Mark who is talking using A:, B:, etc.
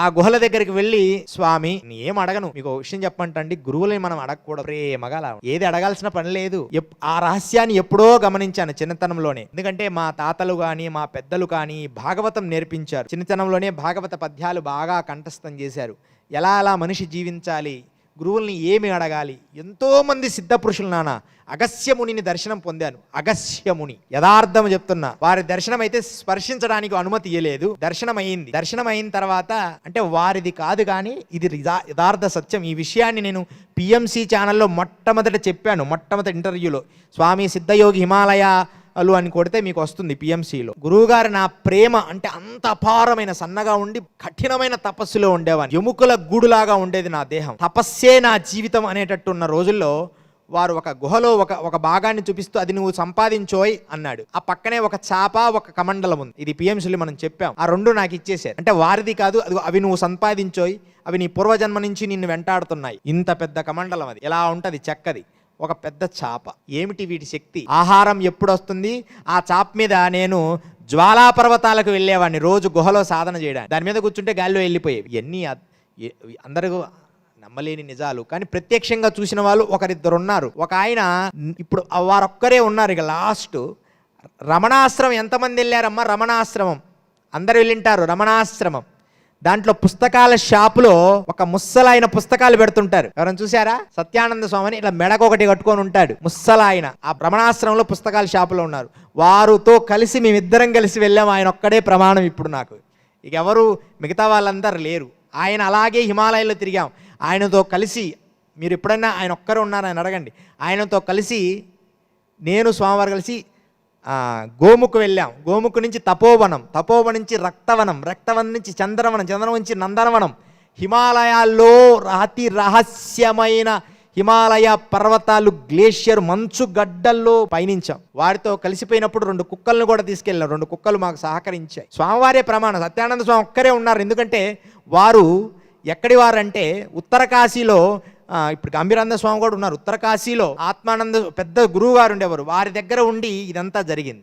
A: ఆ గుహల దగ్గరికి వెళ్ళి స్వామి ఏం అడగను. మీకు విషయం చెప్పంటండి గురువులని మనం అడగకూడదు. ప్రేమగా అలా. ఏది అడగాల్సిన పని లేదు. ఎప్- ఆ రహస్యాన్ని ఎప్పుడో గమనించాను చిన్నతనంలోనే. ఎందుకంటే మా తాతలు కానీ మా పెద్దలు కానీ భాగవతం నేర్పించారు. చిన్నతనంలోనే భాగవత పద్యాలు బాగా కంఠస్థం చేశారు. ఎలా అలా మనిషి జీవించాలి? గురువుల్ని ఏమి అడగాలి? ఎంతోమంది సిద్ధపురుషులు సిద్ధ పురుషులు నాన్న అగస్యమునిని దర్శనం పొందాను. అగస్యముని యథార్థం చెప్తున్నా. వారి దర్శనం అయితే స్పర్శించడానికి అనుమతి ఇయ్యలేదు. దర్శనం అయింది దర్శనం అయిన తర్వాత అంటే వారిది కాదు కానీ ఇది యథార్థ సత్యం. ఈ విషయాన్ని నేను పిఎంసి ఛానల్లో మొట్టమొదట చెప్పాను. మొట్టమొదటి ఇంటర్వ్యూలో. స్వామి సిద్ధయోగి హిమాలయ అలు అని కొడితే మీకు వస్తుంది పిఎంసిలో గురువుగారు నా ప్రేమ అంటే అంత అపారమైన సన్నగా ఉండి కఠినమైన తపస్సులో ఉండేవాడిని. ఎముకల గూడులాగా ఉండేది నా దేహం. తపస్సే నా జీవితం అనేటట్టు ఉన్న రోజుల్లో వారు ఒక గుహలో ఒక ఒక భాగాన్ని చూపిస్తూ అది నువ్వు సంపాదించోయ్ అన్నాడు. ఆ పక్కనే ఒక చాప ఒక కమండలం ఉంది. ఇది పిఎంసీలు మనం చెప్పాం. ఆ రెండు నాకు ఇచ్చేసారు అంటే వారిది కాదు అది అవి నువ్వు సంపాదించోయ్ అవి నీ పూర్వజన్మ నుంచి నిన్ను వెంటాడుతున్నాయి. ఇంత పెద్ద కమండలం అది. ఎలా ఉంటుంది? చెక్కది. ఒక పెద్ద చాప. ఏమిటి వీటి శక్తి? ఆహారం ఎప్పుడు వస్తుంది ఆ చాప మీద నేను జ్వాలా పర్వతాలకు వెళ్ళేవాడిని. రోజు గుహలో సాధన చేయడానికి. దాని మీద కూర్చుంటే గాల్లో వెళ్ళిపోయేవి. ఇవన్నీ అందరూ నమ్మలేని నిజాలు. కానీ ప్రత్యక్షంగా చూసిన వాళ్ళు ఒకరిద్దరు ఉన్నారు ఒక ఆయన ఇప్పుడు వారొక్కరే ఉన్నారు. ఇక లాస్ట్ రమణాశ్రమం. ఎంతమంది వెళ్ళారమ్మా? రమణాశ్రమం. అందరు వెళ్ళింటారు. రమణాశ్రమం. దాంట్లో పుస్తకాల షాపులో ఒక ముస్సలాయన పుస్తకాలు పెడుతుంటారు. ఎవరైనా చూసారా సత్యానంద స్వామిని ఇలా మెడకు ఒకటి కట్టుకొని ఉంటాడు. ముస్సలాయన. ఆ భ్రమణాశ్రమంలో పుస్తకాల షాపులో ఉన్నారు. వారితో కలిసి మేమిద్దరం కలిసి వెళ్ళాం. ఆయన ఒక్కడే ప్రమాణం ఇప్పుడు నాకు. ఇక ఎవరు? మిగతా వాళ్ళందరూ లేరు. ఆయన అలాగే హిమాలయాల్లో తిరిగాం. ఆయనతో కలిసి మీరు ఎప్పుడైనా ఆయన ఒక్కరే ఉన్నారని అడగండి. ఆయనతో కలిసి నేను స్వామివారు కలిసి గోముకు వెళ్ళాం. గోముకు నుంచి తపోవనం. తపోవనం నుంచి రక్తవనం. రక్తవనం నుంచి చంద్రవనం. చంద్రవనం నుంచి నందనవనం. హిమాలయాల్లో అతి రహస్యమైన హిమాలయ పర్వతాలు గ్లేషియర్ మంచు గడ్డల్లో పయనించాం. వారితో కలిసిపోయినప్పుడు రెండు కుక్కలను కూడా తీసుకెళ్ళాం. రెండు కుక్కలు మాకు సహకరించాయి. స్వామివారే ప్రమాణం. సత్యానంద స్వామి ఒక్కరే ఉన్నారు. ఎందుకంటే వారు ఎక్కడి వారంటే ఉత్తర కాశీలో ఇప్పుడు గంభీరానంద స్వామి కూడా ఉన్నారు. ఉత్తర కాశీలో ఆత్మానంద పెద్ద గురువు గారు ఉండేవారు. వారి దగ్గర ఉండి ఇదంతా జరిగింది.